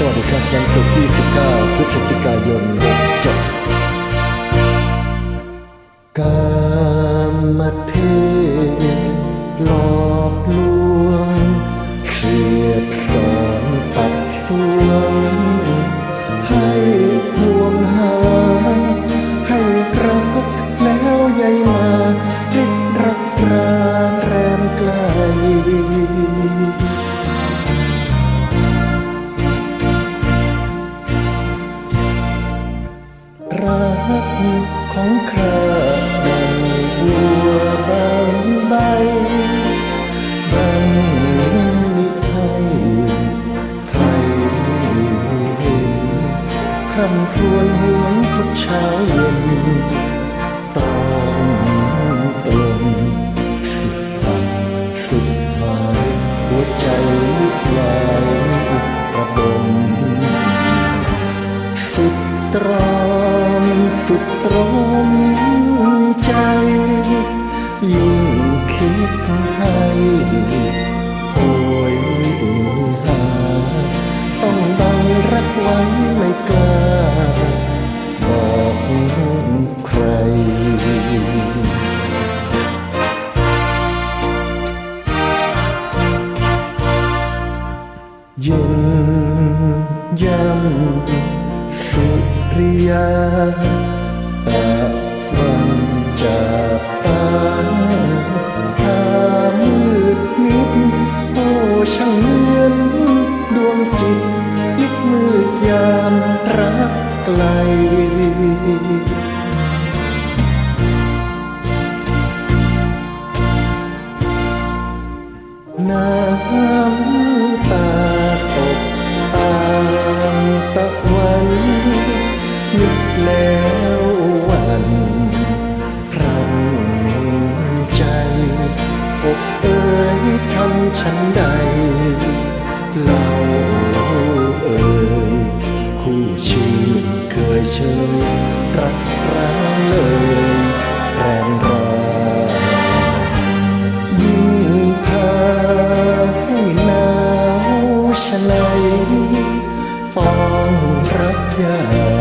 สวัสดีครับวันศุกร์ที่19พฤศจิกายน67กามเทศลอ รักของข้าดังบัวบางใบบางมิไทยใครเห็นคำครวญหวงทุกเช้าเย็นตอนตนสุดตัดสุดหายหัวใจลิบลายระบมสุดตรอม สุดตรมใจ ยิ่งคิดให้โอยหา ต้องบังรักไว้ไม่กล้าบอกใครเย็นยำสุริยา ช่างเหมือนดวงจิตยิบมืดยามรักไกล ฉันใดเล่าเอ่ยคู่ชีวิตเคยเชยรักร้างเลยแรงรอยิ่งพาให้หนาวชะไหนปองรักย่า